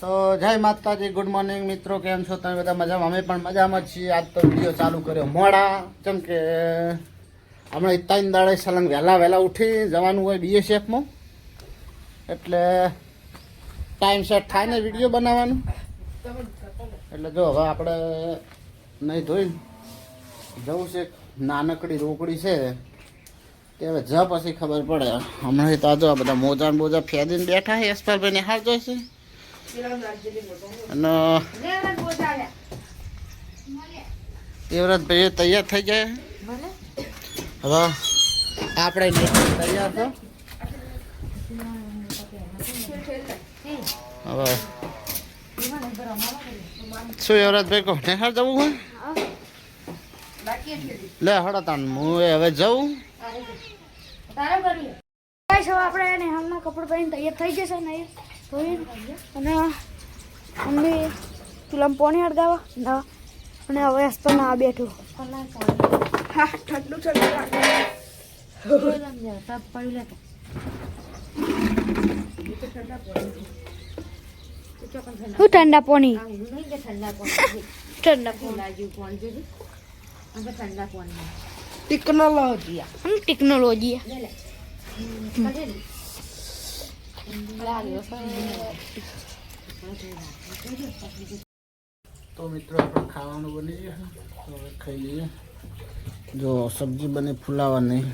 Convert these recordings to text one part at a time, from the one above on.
તો જય માતાજી ગુડ મોર્નિંગ મિત્રો, કેમ છો તમે બધા? મજામાં? અમે પણ મજામાં છીએ. આજ તો વીડિયો ચાલુ કર્યો. મોડા, કેમ કે હમણાં ત્રણ દાડે સલંગ વહેલા વહેલા ઉઠી જવાનું હોય બીએસએફમાં એટલે ટાઈમ સેટ થાય ને વીડિયો બનાવવાનું. એટલે જો, હવે આપણે નહીં ધોઈ જવું છે. નાનકડી રોકડી છે. તે હવે જ પછી ખબર પડે. હમણાં તો આ બધા મોજા મોજા ફેદીને બેઠા છે. યશપાલભાઈ હાર જોઈશે અને દેવરાજભાઈ તૈયાર થઈ જાય હવે આપણે તૈયાર છો હવે શું યુવરાજભાઈ કહો ને હા જવું હું લે હડા તાન હું હવે જવું આપણે કપડાં પહેરીને તૈયાર થઈ જશે ને અને મમ્મી ચૂલામાં પોણી અડગાવા ના અને હવે હસતો ના બેઠું. હા ઠંડુ ઠંડુ શું ઠંડા પોણી? ઠંડા પોણી. ટેકનોલોજી. ટેકનોલોજી. તો મિત્રો આપણે ખાવાનું બની ગયું તો હવે ખાઈ લઈએ. જો સબ્જી બને ફુલાવાની.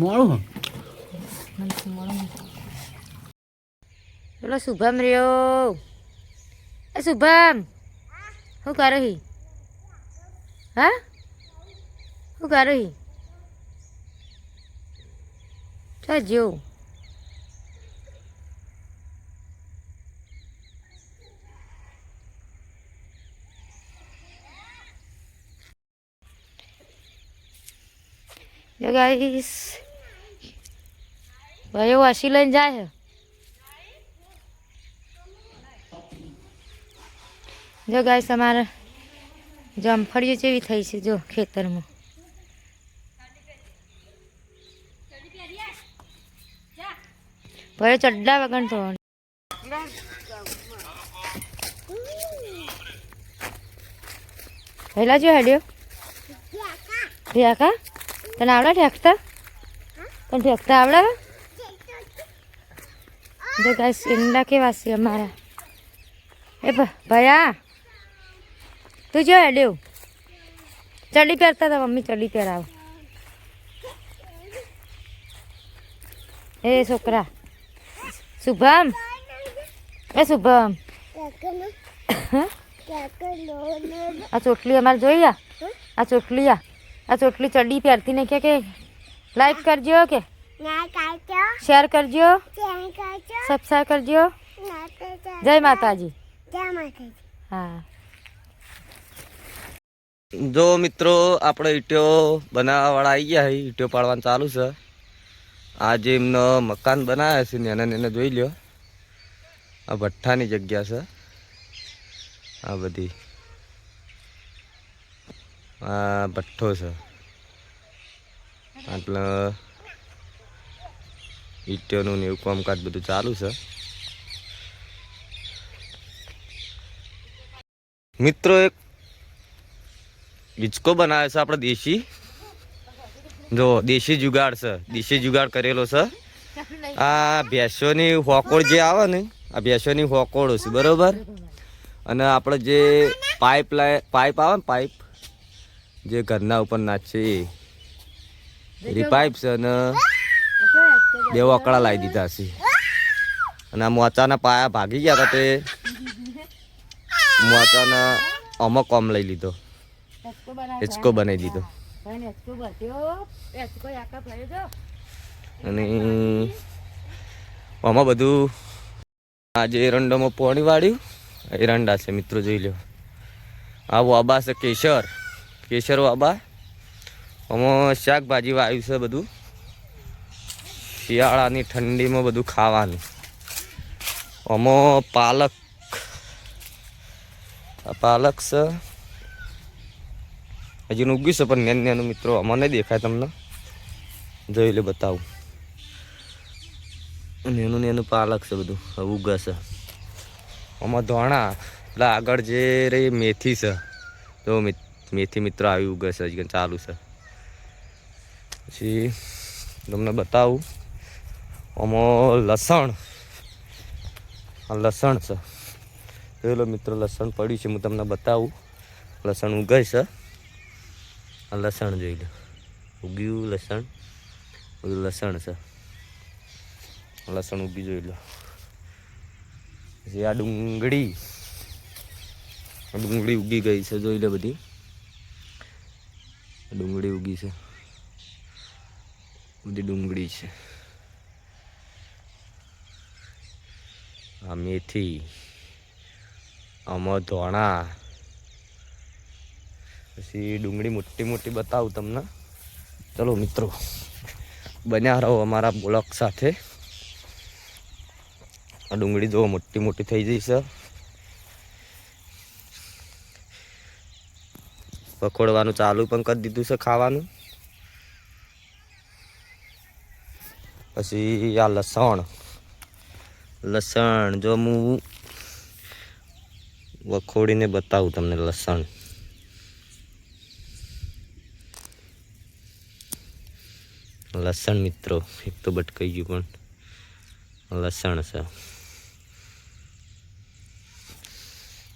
મોડું પેલો શુભમ રહ્યો એ શુભમ શું કરો હી હા શું કરો હી ચાલ જેવું જો ગાઈસ એવું હસી લઈને જાય છે? જો ગાય તમારે જમફળીઓ જેવી થઈ છે, જો ખેતરમાં. ભાઈ ચડ્ડા વગર તો પહેલા જો હેડ્યો? ઠેકા તને આવડે ઠેકતા? તને ઠેકતા આવડે? જો ગાય ઈંડા કેવા છે અમારા એ ભ- ભયા તું જો હેડ્યો ચડી પહેરતા હતા મમ્મી ચડી પહેરાવ એ છોકરા શુભમ એ શુભમ આ ચોટલી અમારે જોઈ આ આ ચોટલી આ આ ચોટલી ચડી પહેરતી ને કે કે લાઈક કરજો કે શેર કરજો. સબસ્ક્રાઈબ કરજો. જય માતાજી. હા. જો મિત્રો આપણે ઈંટો બનાવવાવાળા આવી ગયા છે ઈંટો પાડવાનું ચાલુ છે. આ જે એમનો મકાન બનાવ્યા છે ને એને એને જોઈ લ્યો. આ ભઠ્ઠાની જગ્યા છે. આ બધી. આ ભઠ્ઠો છે. એટલે ઈંટોનું ને એવું કામકાજ બધું ચાલુ છે. મિત્રો, એક હિંચકો બનાવે છે આપણે દેશી. જો, દેશી જુગાડ છે. દેશી જુગાડ કરેલો છે. આ ભેંસોની હોકોળ જે આવે ને, આ ભેંસોની હોકોળો છે, બરોબર? અને આપણે જે પાઇપ લાય, પાઇપ આવે ને પાઇપ, જે ઘરના ઉપર નાચે એ પાઇપ છે અને બે વકડા લાવી દીધા છે. અને આ મોચાના પાયા ભાગી ગયા હતા તે. મોચાના અમો કોમ લઈ લીધો. હિંચકો બનાવી દીધો. અને આમાં બધું આજે એરંડામાં પોણી વાળ્યું. એરંડા છે મિત્રો જોઈ લો આ વાબા છે કેસર. કેસર વાબા. આમાં શાકભાજી વાવ્યું છે બધું. શિયાળાની ઠંડીમાં બધું ખાવાનું. આમાં પાલક. પાલક છે. હજી ઉગ્યું છે, પણ નેન નેનું મિત્રો આમાં નહીં દેખાય તમને. જોઈ લે, બતાવું. નેનું નેનું પાલક છે બધું હવે ઉગશે આમાં ધોણા, એટલે આગળ જે રહી મેથી છે. મિત- મેથી મિત્રો આવી ઉગશે હજી ચાલુ છે. પછી તમને બતાવું. આમાં લસણ. આ લસણ છે. પેલો મિત્રો, લસણ પડ્યું છે. હું તમને બતાવું. લસણ ઉગાય છે. આ લસણ જોઈ લો. ઉગ્યું લસણ. બધું લસણ છે. લસણ ઉગી જોઈ લો. પછી આ ડુંગળી. ડુંગળી ઉગી ગઈ છે. જોઈ લે બધી. ડુંગળી ઉગી છે. બધી ડુંગળી છે. આ મેથી આમાં ધોણા પછી ડુંગળી મોટી મોટી બતાવું તમને. ચલો મિત્રો, બન્યા રહો અમારા બ્લોક સાથે. આ ડુંગળી જો મોટી મોટી થઈ જઈ છે. પકોડવાનું ચાલુ પણ કરી દીધું છે ખાવાનું. પછી આ લસણ. લસણ. જો હું વખોડીને બતાવું તમને લસણ. લસણ મિત્રો, એક તો બટકાઈ ગયું પણ લસણ છે.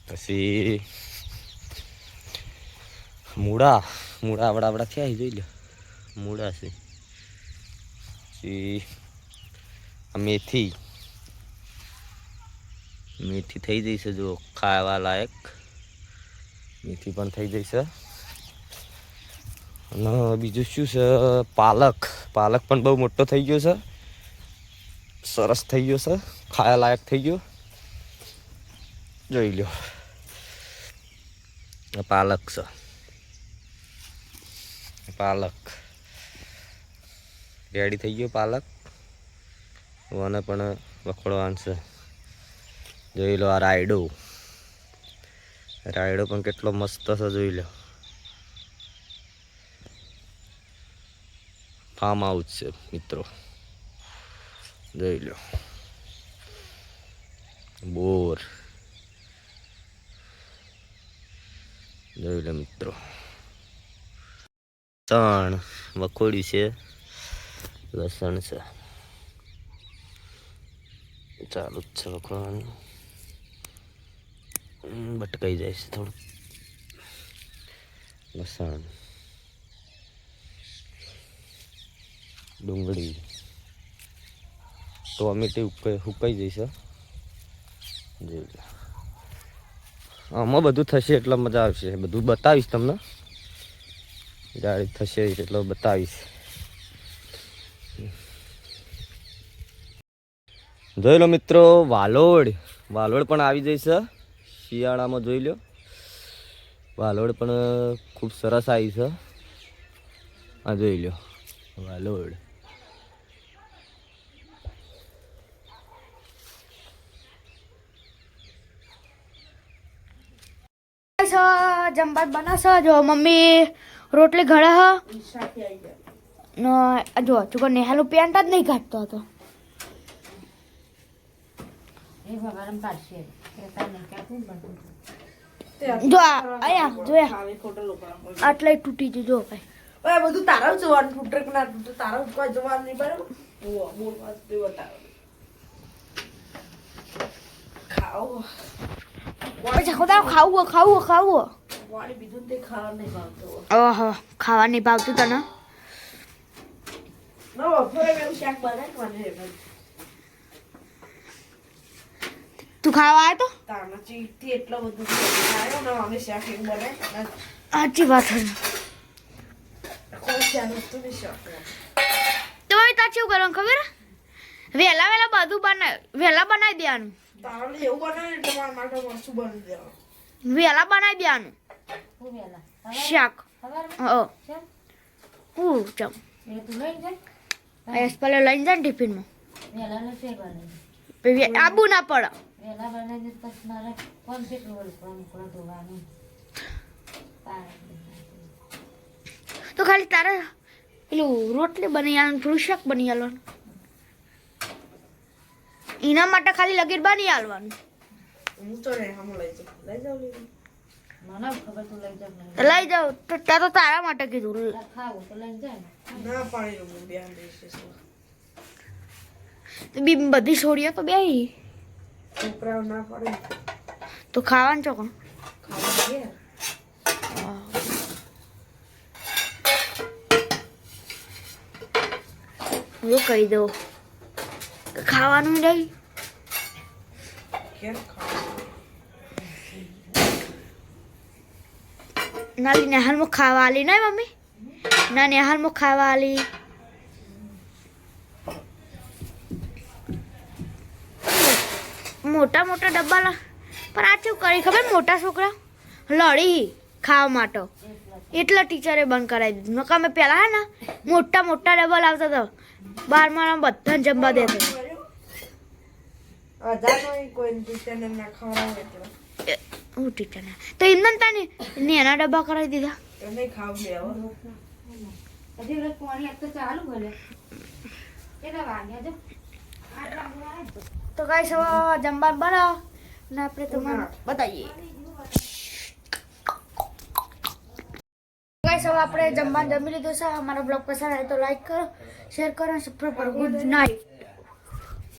પછી મૂળા મૂળા આવડા આવડા થયા જોઈ લો. મૂળા છે. પછી મેથી. મેથી થઈ જઈ છે જો ખાવા લાયક. મેથી પણ થઈ જઈ છે અને બીજું શું છે? પાલક. પાલક પણ બહુ મોટો થઈ ગયો છે. સરસ થઈ ગયો છે. ખાવા લાયક થઈ ગયો. જોઈ લો પાલક છે. પાલક. રેડી થઈ ગયો પાલક. અને પણ વખોડવાનું છે. જોઈ લો આ રાયડો. રાયડો પણ કેટલો મસ્ત છે જોઈ લો. ફાર્મ હાઉસ છે, મિત્રો. જોઈ લો. બોર. જોઈ લો, મિત્રો. લસણ વખોડી છે. લસણ છે. ચાલુ જ છે વખોડવાનું. ભટકાઈ જાય છે થોડું લસણ. ડુંગળી. ટોમેટી હુકાઈ જઈશે આમાં બધું થશે એટલે મજા આવશે. બધું બતાવીશ તમને. જાળી થશે એટલે બતાવીશ. જોઈ લો મિત્રો, વાલોડ. વાલોડ પણ આવી જઈશે શિયાળામાં જોઈ લો વાલોડ પણ ખૂબ સરસ આવી છે. આ જોઈ લો વાલોડ. જમવાત જમવા બનાવશે જો મમ્મી રોટલી ઘડે હ. ન આ જો કોઈ નેહાલું પેન્ટ જ નહીં કાઢતો હતો. જો અહીંયા આટલે તૂટી ગયું જો ભાઈ. ઓય બધું તારા જ જોવાનું તૂટે કે ના તૂટે તારા જ કોઈ જોવાનું નહીં બરાબર ઓ બોલ વાત તે બતાવો. ખાઓ. પછી ખોદા ખાવું ખાવું ખાવું વાળી બીજું તે ખાવા નહીં ભાવતો ઓહો ખાવા નહીં ભાવતું તને? નો બપોરે મેં શાક બનાવવાનું છે તું ખાવા આવ્યો તો? એટલો બધું ને અમે સાચી વાત શાક તો હવે તાર શું કરવાનું ખબર? વહેલા વહેલા બધું બનાવ વહેલા બનાવી દેવાનું. તારા એવું બનાવે એટલે મારા માટે મરચું બની દેવાનું. વહેલા બનાવી દેવાનું. શાક. ઓ હું. ચમ યશપાલે લઈને જાય ને ટિફિનમાં. આબુ ના પડે. વહેલા બનાવીને પછી મારે કોણ કેટલું વળકવા મૂકવા ધોવાનું તો ખાલી તારે પેલું રોટલી બની આલો થોડું શાક બની આલવાનું એના માટે ખાલી લગીર બની આલવાનું હું તો નહીં હમ લઈ જાઉં લઈ જાઉં તું લઈ જાવ તો જાઓ તો ત્યાં તો તારા માટે કીધું ખાવું તો લઈ જાય ના પાણી બધી છોડીએ તો બે છોકરાઓ ના પડે. તો ખાવાનું છો કોણ? દે હું. કહી દઉં. ખાવાનું નહીં? નાની નેહાલ નેહાલમાં ખાવા આલી નહીં મમ્મી? ના નેહાલમાં ખાવા આલી. મોટા મોટા ડબ્બા લા પણ આ શું કરી? ખબર મોટા છોકરા? લડી ખાવા માટે. એટલા ટીચરે બંધ કરાવી દીધું. નકા મેં પહેલાં હે ને મોટા મોટા ડબ્બા લાવતા હતા. બારમાં બધાને જમવા દેતા. હું ટીચરને? તો એમને તાને નેના ડબ્બા કરાવી દીધા. ચાલુ ભલે. કેટલા વાગ્યા જો. તો કઈ સવા જમવાનું બનાવો ને આપણે તમને બતાવીએ. ગાઈસ હવે આપણે જમવાનું જમી લીધું છે. અમારો બ્લોગ પસંદ આવે તો લાઈક કરો શેર કરો સબસ્ક્રાઈબ કરો. Good night